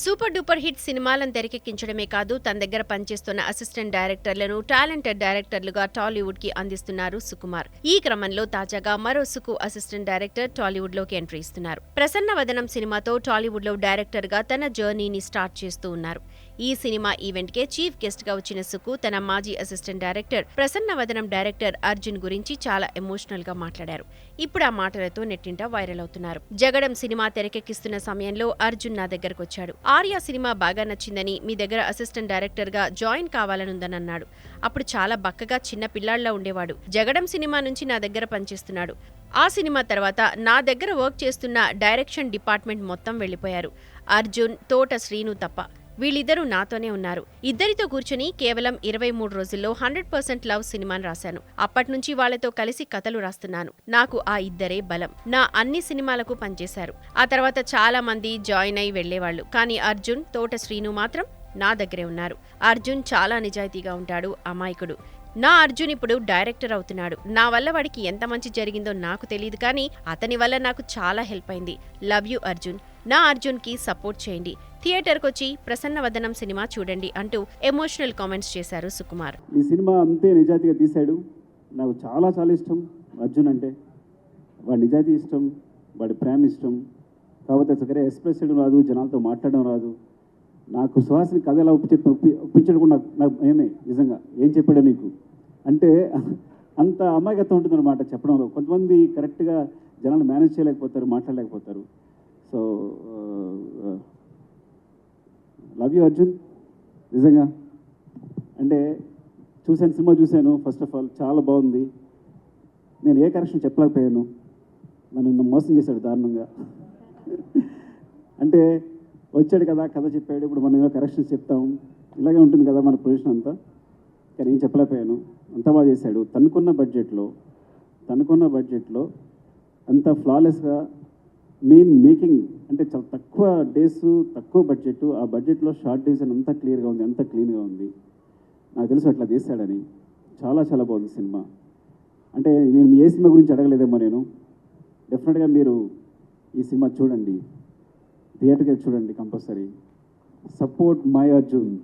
Super duper hit సినిమాలను తెరకెక్కించడమే కాదు తన దగ్గర పనిచేస్తున్న అసిస్టెంట్ డైరెక్టర్లను టాలెంటెడ్ డైరెక్టర్లుగా టాలీవుడ్కి అందిస్తున్నారు సుకుమార్. ఈ క్రమంలో తాజాగా మరో సుకు అసిస్టెంట్ డైరెక్టర్ టాలీవుడ్లోకి ఎంట్రీ ఇస్తున్నారు. ప్రసన్న వదనం సినిమాతో టాలీవుడ్లో డైరెక్టర్గా తన జర్నీని స్టార్ట్ చేస్తూ ఉన్నారు. ఈ సినిమా ఈవెంట్ కే చీఫ్ గెస్ట్గా వచ్చిన సుకు తన మాజీ అసిస్టెంట్ డైరెక్టర్ ప్రసన్న వదనం డైరెక్టర్ అర్జున్ గురించి చాలా ఎమోషనల్గా మాట్లాడారు. ఇప్పుడు ఆ మాటలతో నెట్టింట వైరల్ అవుతున్నారు. జగడం సినిమా తెరకెక్కిస్తున్న సమయంలో అర్జున్ నా దగ్గరకు వచ్చాడు ఆర్య సినిమా బాగా నచ్చిందని మీ దగ్గర అసిస్టెంట్ డైరెక్టర్గా జాయిన్ కావాలనుందని అన్నాడు అప్పుడు చాలా బక్కగా చిన్న పిల్లాడిలా ఉండేవాడు. జగడం సినిమా నుంచి నా దగ్గర పనిచేస్తున్నాడు. ఆ సినిమా తర్వాత నా దగ్గర వర్క్ చేస్తున్న డైరెక్షన్ డిపార్ట్మెంట్ మొత్తం వెళ్ళిపోయారు. అర్జున్ తోట శ్రీను తప్ప. వీళ్ళిద్దరూ నాతోనే ఉన్నారు. ఇద్దరితో కూర్చుని కేవలం ఇరవై మూడు రోజుల్లో హండ్రెడ్ పర్సెంట్ లవ్ సినిమాను రాశాను. అప్పట్నుంచి వాళ్ళతో కలిసి కథలు రాస్తున్నాను. నాకు ఆ ఇద్దరే బలం. నా అన్ని సినిమాలకు పనిచేశారు. ఆ తర్వాత చాలా మంది జాయిన్ అయి వెళ్ళేవాళ్ళు కానీ అర్జున్ తోట శ్రీను మాత్రం నా దగ్గరే ఉన్నారు. అర్జున్ చాలా నిజాయితీగా ఉంటాడు అమాయకుడు. నా అర్జున్ ఇప్పుడు డైరెక్టర్ అవుతున్నాడు. నా వల్ల వాడికి ఎంత మంచి జరిగిందో నాకు తెలియదు కానీ అతని వల్ల నాకు చాలా హెల్ప్ అయింది. Love you Arjun. నా అర్జున్కి సపోర్ట్ చేయండి. థియేటర్కొచ్చి ప్రసన్న వదనం సినిమా చూడండి అంటూ ఎమోషనల్ కామెంట్స్ చేశారు సుకుమార్. ఈ సినిమా అంతే నిజాయితీగా తీశాడు. నాకు చాలా చాలా ఇష్టం అర్జున్ అంటే. వాడి నిజాయితీ ఇష్టం వాడి ప్రేమ ఇష్టం. కాకపోతే సరే ఎక్స్ప్రెస్ చేయడం రాదు జనాలతో మాట్లాడడం రాదు. నాకు సుహాసిని కథ ఎలా ఒప్పి చెప్పి ఒప్పి ఒప్పించడం కూడా నాకు నాకు ఏమే నిజంగా. ఏం చెప్పాడు నీకు? అంటే అంత అమాయకత్వం ఉంటుందన్నమాట చెప్పడంలో. కొంతమంది కరెక్ట్గా జనాలు మేనేజ్ చేయలేకపోతారు మాట్లాడలేకపోతారు. సో లవ్ యూ అర్జున్ నిజంగా. అంటే చూశాను సినిమా చూశాను ఫస్ట్ ఆఫ్ ఆల్ చాలా బాగుంది. నేను ఏ కరెక్షన్ చెప్పలేకపోయాను. నన్ను ఇంత మోసం చేశాడు దారుణంగా. అంటే వచ్చాడు కదా కథ చెప్పాడు ఇప్పుడు మనం ఏదో కరెక్షన్స్ చెప్తాం. ఇలాగే ఉంటుంది కదా మన పొజిషన్ అంతా. కానీ ఏం చెప్పలేకపోయాను. అంత బాగా చేశాడు. తనుకున్న బడ్జెట్లో తనుకున్న బడ్జెట్లో అంత ఫ్లాలెస్గా మెయిన్ మేకింగ్ అంటే చాలా తక్కువ డేస్ తక్కువ బడ్జెట్ ఆ బడ్జెట్లో షార్ట్ డివిజన్ అంతా క్లియర్గా ఉంది అంత క్లీన్గా ఉంది. నాకు తెలుసు అట్లా తీస్తాడని చాలా చాలా బాగుంది సినిమా. అంటే నేను ఏ సినిమా గురించి అడగలేదేమో నేను. డెఫినెట్గా మీరు ఈ సినిమా చూడండి. థియేటర్కి చూడండి compulsory. Support my Arjun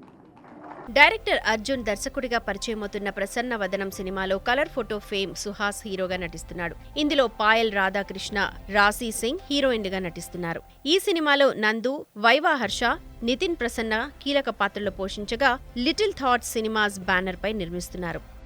director Arjun దర్శకుడిగా పరిచయమవుతున్న ప్రసన్న వదనం సినిమాలో కలర్ ఫోటో ఫేమ్ సుహాస్ హీరోగా నటిస్తున్నాడు. ఇందులో పాయల్ రాధాకృష్ణ రాశీ సింగ్ హీరోయిన్గా నటిస్తున్నారు. ఈ సినిమాలో నందు వైవా హర్ష నితిన్ ప్రసన్న కీలక పాత్రలు పోషించగా లిటిల్ థాట్స్ సినిమాస్ బ్యానర్ పై నిర్మిస్తున్నారు.